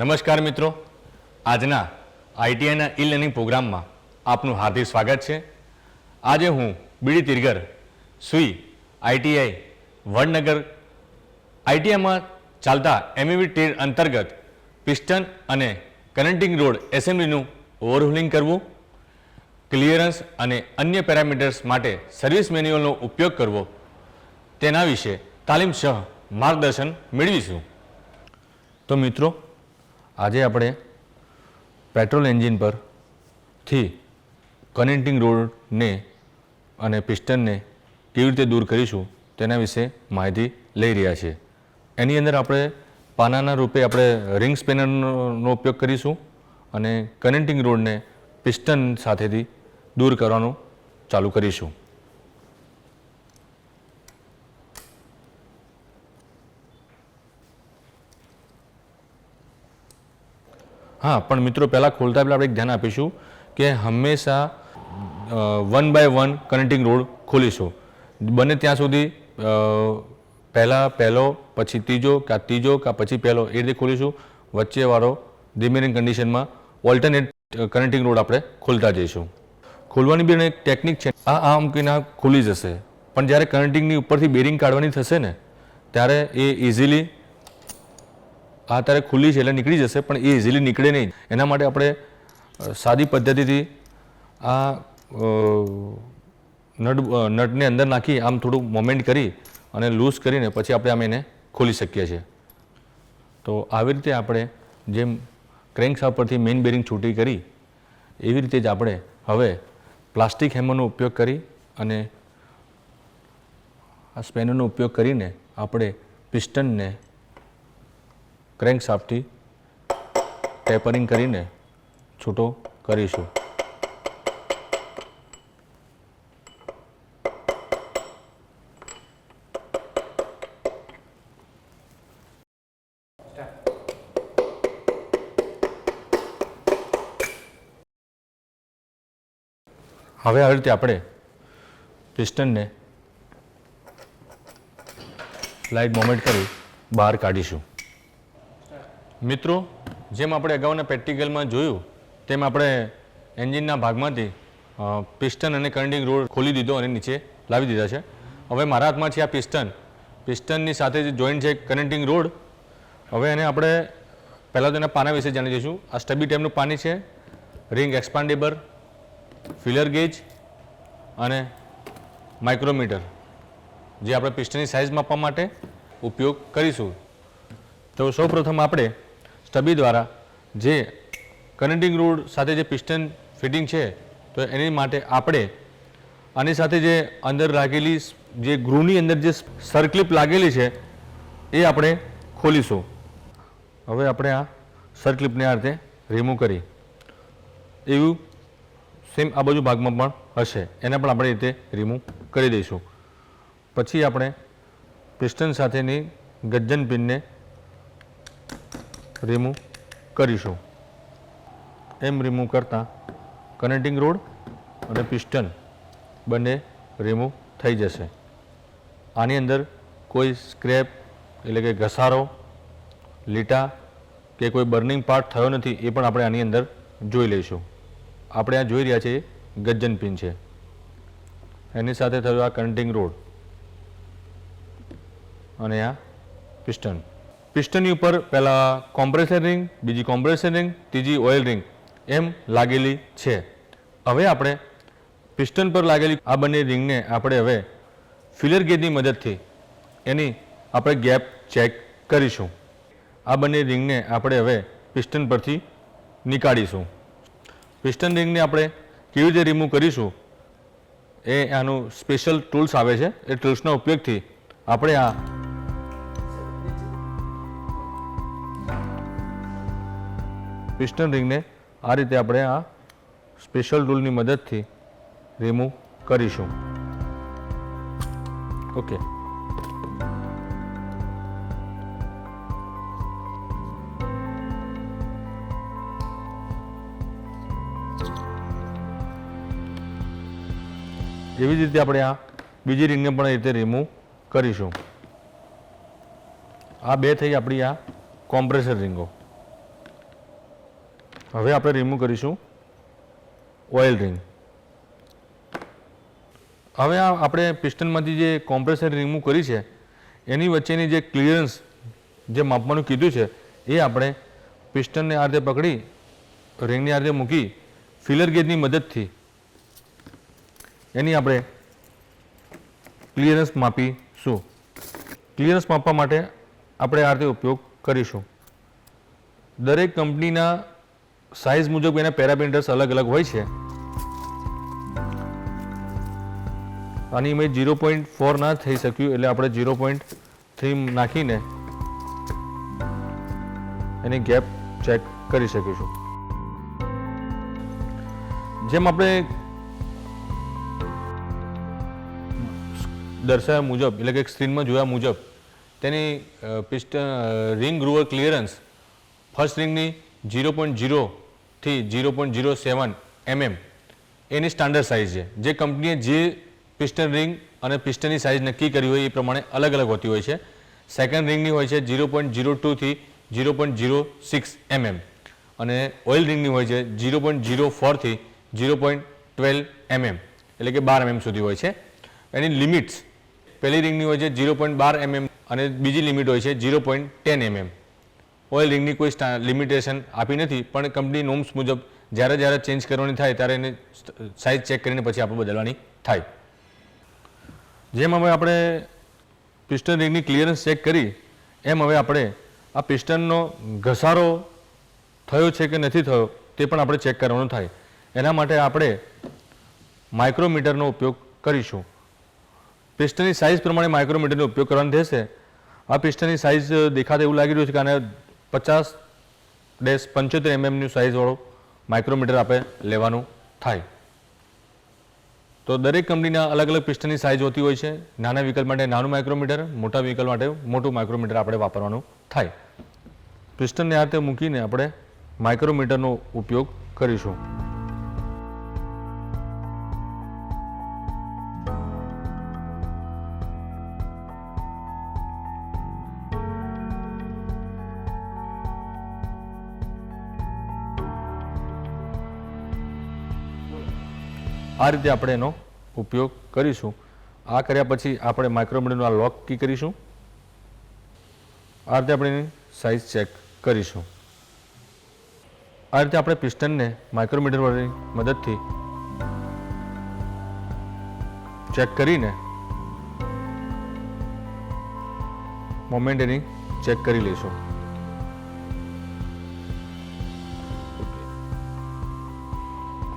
નમસ્કાર મિત્રો. આજના આઈટીઆઈના ઈ લર્નિંગ પ્રોગ્રામમાં આપનું હાર્દિક સ્વાગત છે. આજે હું બીડી તિરગર સુઈ આઈટીઆઈ વડનગર આઈટીઆઈમાં ચાલતા એમએવી ટેર અંતર્ગત પિસ્ટન અને કનેક્ટિંગ રોડ એસેમ્બલીનું ઓવરહોલિંગ કરવું, ક્લિયરન્સ અને અન્ય પેરામીટર્સ માટે સર્વિસ મેન્યુઅલનો ઉપયોગ કરવો, તેના વિશે તાલીમ સહ માર્ગદર્શન મેળવીશું. તો મિત્રો આજે આપણે પેટ્રોલ એન્જિન પરથી કનેક્ટિંગ રોડને અને પિસ્ટનને કેવી રીતે દૂર કરીશું તેના વિશે માહિતી લઈ રહ્યા છીએ. એની અંદર આપણે પાનાના રૂપે આપણે રિંગ સ્પેનરનો ઉપયોગ કરીશું અને કનેક્ટિંગ રોડને પિસ્ટન સાથેથી દૂર કરવાનું ચાલુ કરીશું. હા, પણ મિત્રો, પહેલાં ખોલતા પહેલાં આપણે એક ધ્યાન આપીશું કે હંમેશા one by one connecting road ખોલીશું. બને ત્યાં સુધી પહેલાં, પહેલો, પછી ત્રીજો, કાં ત્રીજો, કાં પછી પહેલો, એ રીતે ખોલીશું. વચ્ચેવાળો રિમેનિંગ કન્ડિશનમાં ઓલ્ટરનેટ કનેક્ટિંગ રોડ આપણે ખોલતા જઈશું. ખોલવાની બી એક ટેકનિક છે. આ આમ કહીને ખુલી જશે. પણ જ્યારે કનેક્ટિંગની ઉપરથી બેરિંગ કાઢવાની થશે ને, ત્યારે એ ઇઝીલી આ તારે ખુલ્લી છે એટલે નીકળી જશે, પણ એ ઇઝીલી નીકળે નહીં. એના માટે આપણે સાદી પદ્ધતિથી આ નટ નટને અંદર નાખી આમ થોડું મોમેન્ટ કરી અને લૂઝ કરીને પછી આપણે આમ એને ખોલી શકીએ છીએ. તો આવી રીતે આપણે જેમ ક્રેન્ક શાફ્ટ પરથી મેઇન બેરિંગ છૂટી કરી, એવી રીતે જ આપણે હવે પ્લાસ્ટિક હેમરનો ઉપયોગ કરી અને આ સ્પેનરનો ઉપયોગ કરીને આપણે પિસ્ટનને ક્રેન્ક શાફ્ટથી ટેપરિંગ કરીને છૂટો કરીશું. હવે આવી રીતે આપણે પિસ્ટનને લાઇટ મોમેન્ટ કરી બહાર કાઢીશું. મિત્રો, જેમ આપણે અગાઉના પ્રેક્ટિકલમાં જોયું, તેમ આપણે એન્જિનના ભાગમાંથી પિસ્ટન અને કરન્ટિંગ રોડ ખોલી દીધો અને નીચે લાવી દીધા છે. હવે મારા હાથમાં છે આ પિસ્ટન. પિસ્ટનની સાથે જે જોઈન્ટ છે કરન્ટિંગ રોડ, હવે એને આપણે પહેલાં તો એના પાના વિશે જાણી દઈશું આ સ્ટબી ટેમનું પાણી છે, રિંગ એક્સપાન્ડેબર ફિલર ગેજ અને માઇક્રોમીટર, જે આપણે પિસ્ટનની સાઇઝ માપવા માટે ઉપયોગ કરીશું. તો સૌપ્રથમ આપણે સ્ટબી દ્વારા જે કનેક્ટિંગ રોડ સાથે જે પિસ્ટન ફિટિંગ છે, તો એની માટે આપણે આની સાથે જે અંદર લાગેલી જે ગ્રુની અંદર જે સર્કલિપ લાગેલી છે, એ આપણે ખોલીશું. હવે આપણે આ સર્કલિપને આ રીતે રિમૂવ કરી. એવું સેમ આ બાજુ ભાગમાં પણ હશે. એને પણ આપણે રીતે રિમૂવ કરી દઈશું. પછી આપણે પિસ્ટન સાથેની ગજ્જન પિનને રિમૂવ કરીશું. એમ રિમૂવ કરતાં કનેક્ટિંગ રોડ અને પિસ્ટન બંને રિમૂવ થઈ જશે. આની અંદર કોઈ સ્ક્રેપ એટલે કે ઘસારો, લીટા કે કોઈ બર્નિંગ પાર્ટ થયો નથી એ પણ આપણે આની અંદર જોઈ લઈશું. આપણે આ જોઈ રહ્યા છીએ ગજ્જન પિન છે. એની સાથે થયો આ કનેક્ટિંગ રોડ અને આ પિસ્ટન. પિસ્ટનની ઉપર પહેલાં કોમ્પ્રેસર રિંગ, બીજી કોમ્પ્રેસર રિંગ, ત્રીજી ઓઇલ રિંગ એમ લાગેલી છે. હવે આપણે પિસ્ટન પર લાગેલી આ બંને રિંગને આપણે હવે ફિલર ગેજની મદદથી એની આપણે ગેપ ચેક કરીશું. આ બંને રિંગને આપણે હવે પિસ્ટન પરથી નીકાળીશું. પિસ્ટન રિંગને આપણે કેવી રીતે રિમૂવ કરીશું એ આનું સ્પેશિયલ ટૂલ્સ આવે છે. એ ટૂલ્સના ઉપયોગથી આપણે આ પિસ્ટન રિંગને આ રીતે આપણે આ સ્પેશિયલ ટૂલની મદદથી રિમૂવ કરીશું. ઓકે એવી જ રીતે આપણે આ બીજી રિંગને પણ એ રીતે રિમૂવ કરીશું. આ બે થઈ આપણી આ કોમ્પ્રેસર રિંગો હવે આપણે રિમૂવ કરીશું ઓઇલ રિંગ. હવે આ આપણે પિસ્ટનમાંથી જે કોમ્પ્રેસર રિમૂવ કરી છે, એની વચ્ચેની જે ક્લિયરન્સ જે માપવાનું કીધું છે, એ આપણે પિસ્ટનને આ રીતે પકડી, રિંગની આ રીતે મૂકી, ફિલર ગેજની મદદથી એની આપણે ક્લિયરન્સ માપીશું. ક્લિયરન્સ માપવા માટે આપણે આ રીતે ઉપયોગ કરીશું. દરેક કંપનીના સાઇઝ મુજબ એના પેરામીટર્સ અલગ અલગ હોય છે. આની મેં જીરો પોઈન્ટ ફોર ના થઈ શક્યું, એટલે આપણે જીરો પોઈન્ટ થ્રી નાખીને એની ગેપ ચેક કરી શકીશું. જેમ આપણે દર્શાવ્યા મુજબ, એટલે કે સ્ક્રીનમાં જોયા મુજબ, તેની piston ring groove clearance first રિંગની zero point ઝીરોથી zero point zero seven MM એની સ્ટાન્ડર્ડ સાઇઝ છે. જે કંપનીએ જે પિસ્ટન રિંગ અને પિસ્ટનની સાઇઝ નક્કી કરી હોય એ પ્રમાણે અલગ અલગ હોતી હોય છે. સેકન્ડ રિંગની હોય છે ઝીરો પોઈન્ટ ઝીરો ટુથી zero point zero six MM અને ઓઇલ રિંગની હોય છે ઝીરો પોઈન્ટ ઝીરો ફોરથી ઝીરો પોઈન્ટ ટ્વેલ્વ એમએમ એટલે કે બાર એમએમ સુધી હોય છે. એની લિમિટ્સ પહેલી રિંગની હોય છે ઝીરો પોઈન્ટ બાર એમએમ અને બીજી લિમિટ હોય છે zero point ten MM oil રિંગની કોઈ લિમિટેશન આપી નથી, પણ કંપની નોમ્સ મુજબ જ્યારે જ્યારે ચેન્જ કરવાની થાય ત્યારે એને સાઇઝ ચેક કરીને પછી આપણે બદલવાની થાય. જેમ હવે આપણે પિસ્ટન રિંગની ક્લિયરન્સ ચેક કરી, એમ હવે આપણે આ પિસ્ટનનો ઘસારો થયો છે કે નથી થયો તે પણ આપણે ચેક કરવાનું થાય. એના માટે આપણે માઇક્રોમીટરનો ઉપયોગ કરીશું. પિસ્ટનની સાઇઝ પ્રમાણે માઇક્રોમીટરનો ઉપયોગ કરવાનો થશે આ પિસ્ટનની સાઇઝ દેખાતા એવું લાગી રહ્યું છે કે આને પચાસ ડેશ પંચોતેર એમએમની સાઇઝવાળો માઇક્રોમીટર આપણે લેવાનું થાય. તો દરેક કંપનીના અલગ અલગ પિસ્ટનની સાઇઝ હોતી હોય છે. નાના વ્હીકલ માટે નાનું માઇક્રોમીટર મોટા વ્હીકલ માટે મોટું માઇક્રોમીટર આપણે વાપરવાનું થાય. પિસ્ટનને આ રીતે મૂકીને આપણે માઇક્રોમીટરનો ઉપયોગ કરીશું. આ રીતે આપણે એનો ઉપયોગ કરીશું. આ કર્યા પછી આપણે માઇક્રોમીટરનું આ લોક કી કરીશું. આ રીતે આપણે એની સાઇઝ ચેક કરીશું. આ રીતે આપણે પિસ્ટનને માઇક્રોમીટર વાળી મદદથી ચેક કરીને મોમેન્ટ એની ચેક કરી લઈશું.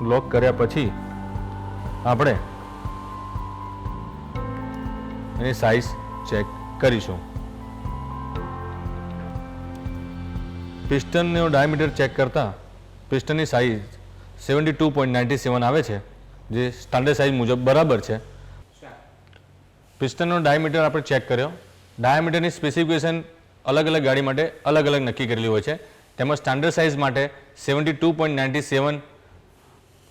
લોક કર્યા પછી આપણે એની સાઇઝ ચેક કરીશું. પિસ્ટનનો ડાયામીટર ચેક કરતાં પિસ્ટનની size seventy two point ninety seven આવે છે, જે સ્ટાન્ડર્ડ સાઇઝ મુજબ બરાબર છે. પિસ્ટનનો ડાયામીટર આપણે ચેક કર્યો. ડાયામીટરની સ્પેસિફિકેશન અલગ અલગ ગાડી માટે અલગ અલગ નક્કી કરેલી હોય છે. તેમાં સ્ટાન્ડર્ડ સાઇઝ માટે seventy two point ninety seven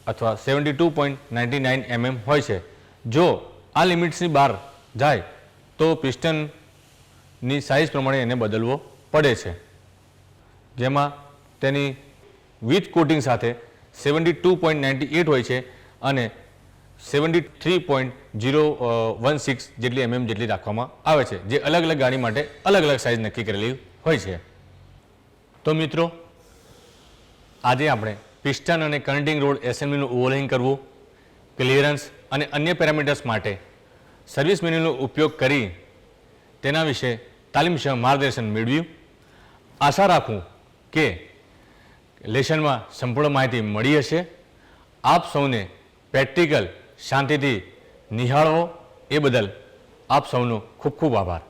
અથવા seventy two point ninety nine MM હોય છે. જો આ લિમિટ્સની બહાર જાય, તો પિસ્ટનની સાઇઝ પ્રમાણે એને બદલવો પડે છે. જેમાં તેની વિથ કોટિંગ સાથે seventy two point ninety eight હોય છે અને seventy three point zero one six જેટલી એમએમ જેટલી રાખવામાં આવે છે, જે અલગ અલગ ગાડી માટે અલગ અલગ સાઇઝ નક્કી કરેલી હોય છે. તો મિત્રો, આજે આપણે પિસ્ટન અને કનેક્ટિંગ રોડ એસેમ્બલીનું ઓવરહિંગ કરવું ક્લિયરન્સ અને અન્ય પેરામીટર્સ માટે સર્વિસ મેન્યુનો ઉપયોગ કરી તેના વિશે તાલીમ વિશે માર્ગદર્શન મેળવ્યું. આશા રાખું કે લેશનમાં સંપૂર્ણ માહિતી મળી હશે. આપ સૌને પ્રેક્ટિકલ શાંતિથી નિહાળવો એ બદલ આપ સૌનો ખૂબ ખૂબ આભાર.